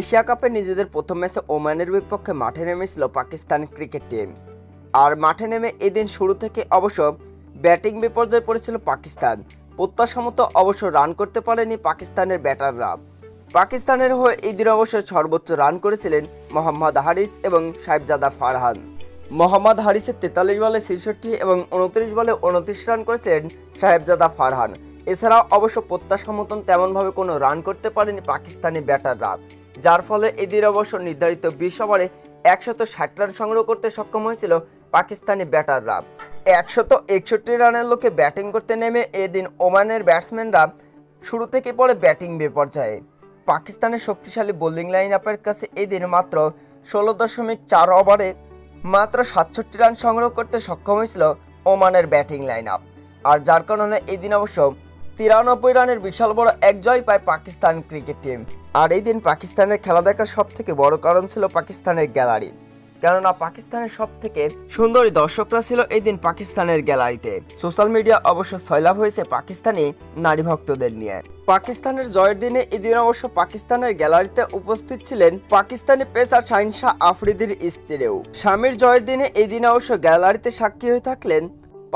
Asia কাপে নিজেদের প্রথম ম্যাচে ওমানের বিপক্ষে মাঠে নেমেছিল পাকিস্তান ক্রিকেট টিম। আর মাঠে নেমে এদিন শুরু থেকে অবশ্য ব্যাটিং বিপর্যয়ে পড়েছিল পাকিস্তান। প্রত্যাশা মতো অবশ্য রান করতে পারেনি পাকিস্তানের ব্যাটাররা। পাকিস্তানের হয়ে এই দিন অবশ্য সর্বোচ্চ রান করেছিলেন মোহাম্মদ হারিস এবং সাহেবজাদা ফারহান। মোহাম্মদ হারিসের তেতাল্লিশ বলে ছেষট্টি এবং উনত্রিশ বলে উনত্রিশ রান করেছিলেন সাহেবজাদা ফারহান। এছাড়াও অবশ্য প্রত্যাশা মতন তেমনভাবে কোনো রান করতে পারেনি পাকিস্তানি ব্যাটাররা। যার ফলে এদিন অবশ্য নির্ধারিত বিশ ওভারে একশত ষাট রান সংগ্রহ করতে সক্ষম হয়েছিল পাকিস্তানি ব্যাটাররা। একশত একষট্টি রানের লোকে ব্যাটিং করতে নেমে এদিন ওমানের ব্যাটসম্যানরা শুরু থেকে পড়ে ব্যাটিং বিপর্যয়ে। পাকিস্তানের শক্তিশালী বোলিং লাইন আপের কাছে এই দিন মাত্র ষোলো দশমিক চার ওভারে মাত্র সাতষট্টি রান সংগ্রহ করতে সক্ষম হয়েছিল ওমানের ব্যাটিং লাইন আপ আর যার কারণে এই দিন অবশ্য তিরানব্বই রানের বিশাল বড় এক জয় পায় পাকিস্তান ক্রিকেট টিম। আর এই দিন পাকিস্তানের খেলা দেখার সব থেকে বড় কারণ ছিল পাকিস্তানের গ্যালারি। কেননা পাকিস্তানের সব থেকে সুন্দরী দর্শকরা ছিল এই দিন পাকিস্তানের গ্যালারিতে। সোশ্যাল মিডিয়া অবশ্য সয়লাভ হয়েছে পাকিস্তানি নারী ভক্তদের নিয়ে। পাকিস্তানের জয়ের দিনে এদিন অবশ্য পাকিস্তানের গ্যালারিতে উপস্থিত ছিলেন পাকিস্তানি পেসার শাহিন শাহ আফ্রিদির স্ত্রীও। স্বামীর জয়ের দিনে এই দিন অবশ্য গ্যালারিতে সাক্ষী হয়ে থাকলেন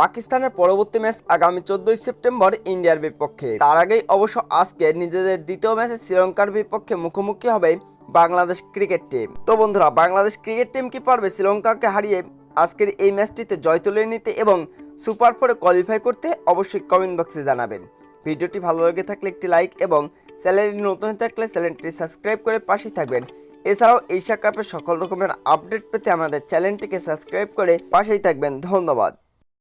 পাকিস্তানের পরবর্তী ম্যাচ আগামী চোদ্দই সেপ্টেম্বর ইন্ডিয়ার বিপক্ষে। তার আগেই অবশ্য আজকে নিজেদের দ্বিতীয় ম্যাচে শ্রীলঙ্কার বিপক্ষে মুখোমুখি হবে বাংলাদেশ ক্রিকেট টিম। তো বন্ধুরা, বাংলাদেশ ক্রিকেট টিম কি পারবে শ্রীলঙ্কাকে হারিয়ে আজকের এই ম্যাচটিতে জয় তুলে নিতে এবং সুপার ফোরে কোয়ালিফাই করতে অবশ্যই কমেন্ট বক্সে জানাবেন। ভিডিওটি ভালো লেগে থাকলে একটি লাইক এবং চ্যানেলটি নতুন থাকলে চ্যানেলটি সাবস্ক্রাইব করে পাশেই থাকবেন। এছাড়াও এশিয়া কাপের সকল রকমের আপডেট পেতে আমাদের চ্যানেলটিকে সাবস্ক্রাইব করে পাশেই থাকবেন। ধন্যবাদ।